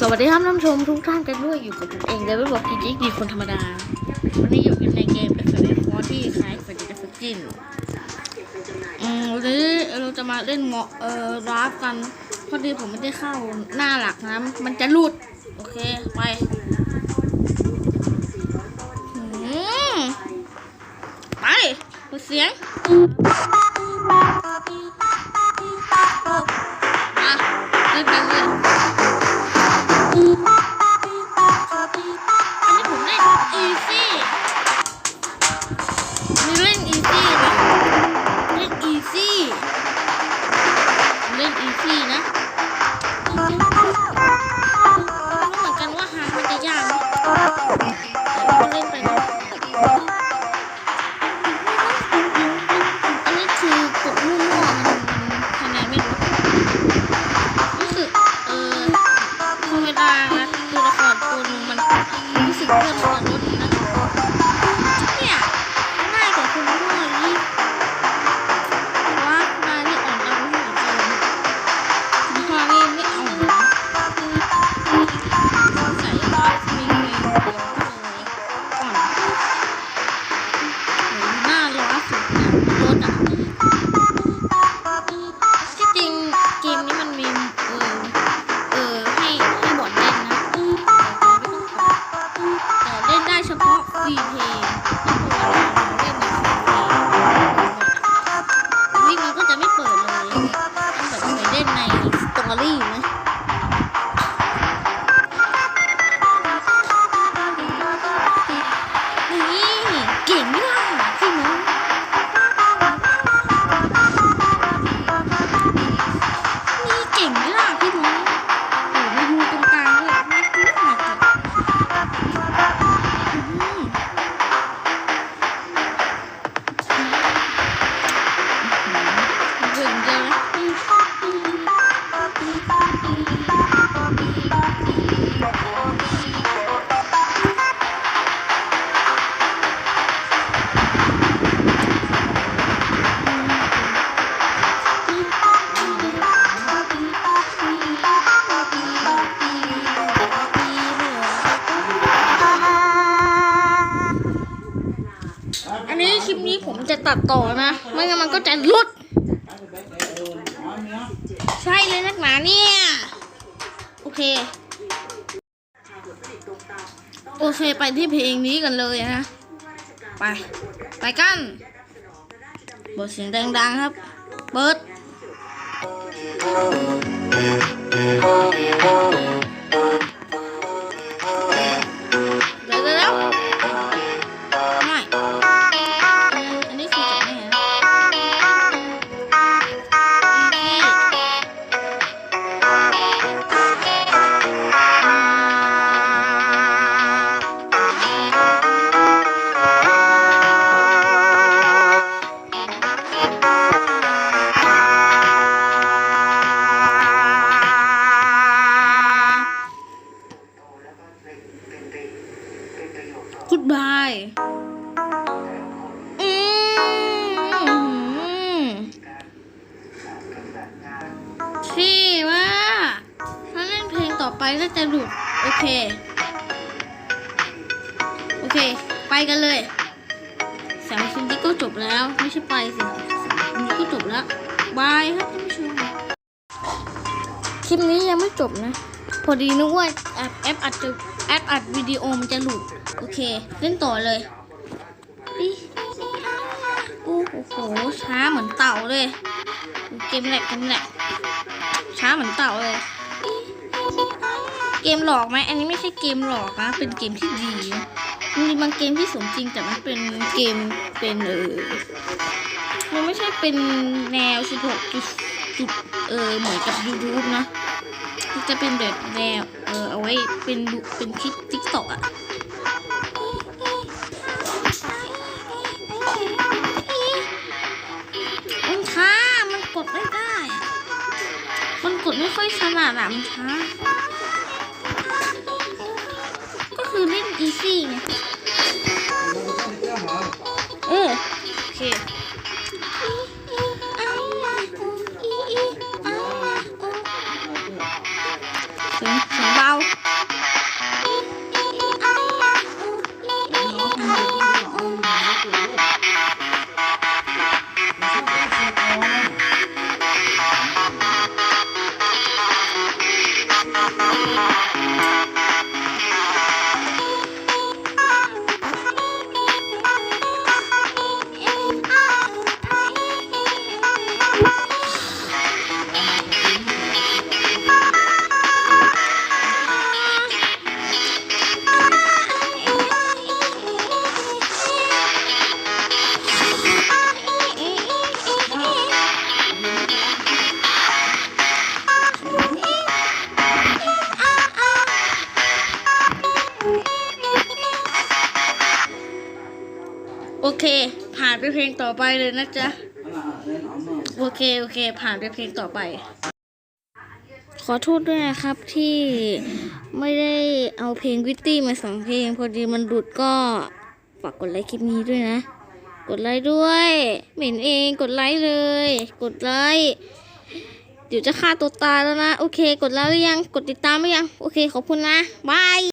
สวัสดีครับท่านผู้ชมทุกท่านกันด้วยอยู่กับผมเองเลยไม่บอกกิจิกดีคนธรรมดา วันนี้อยู่กันในเกมเป็นสเตฟอร์ที่คล้ายกับดิสกินอืมวันนี้เราจะมาเล่นเงาะเอ่อราฟกันพอดีผมไม่ได้เข้าหน้าหลักนะ มันจะหลุด โอเค ไปไปเปิดเสียง น easy อันนี้คลิปนี้ผมจะตัดต่อนะ ไม่งั้นมันก็จะลุด ช่เลยนักหนาเนี่ย โอเค โอเคไปที่เพลงนี้กันเลยนะ ไป ไปกันบทเสียงดังๆครับ กุดบายอืมที่ว่า ถ้าเล่นเพลงต่อไปก็จะหลุด โอเค โอเค ไปกันเลยสามชิ้นนี้ก็จบแล้ว ไม่ใช่ไปสิอันนี้ก็จบแล้ว บายครับท่านผู้ชม คลิปนี้ยังไม่จบนะ พอดีนึกว่าแอปแอปอัดจะแอปอัดวิดีโอมันจะหลุด โอเค เล่นต่อเลยโอ้โห ช้าเหมือนเต่าเลย เกมแหลกเกมแหลกช้าเหมือนเต่าเลย เกมหลอกไหม อันนี้ไม่ใช่เกมหลอกนะ เป็นเกมที่ดีนมีบางเกมที่สมจริงแต่มันเป็นเกมเป็นเออมันไม่ใช่เป็นแนว16จุดจุดเออเหมือนกับ YouTube นะมันจะเป็นแบบแนวเออเอาไว้เป็นเป็นคลิปทิกตอกอะ มันกดไม่ค่อยถนัดอะมันช้าก็คือเล่นอีซี่ไงเออโอเคเเสียงเสียงเบาานไปเพลงต่อไปเลยนะจ๊ะ โอเค โอเค ผ่านไปเพลงต่อไป ขอโทษด้วยนะครับที่ไม่ได้เอาเพลงวิตตี้มาสองเพลง พอดีมันหลุดก็ฝากกดไลค์คลิปนี้ด้วยนะ กดไลค์ด้วย เหม็นเองกดไลค์เลย กดไลค์เดี๋ยวจะฆ่าตัวตายแล้วนะ โอเค กดไลค์หรือยัง กดติดตามหรือยัง โอเค ขอบคุณนะ บาย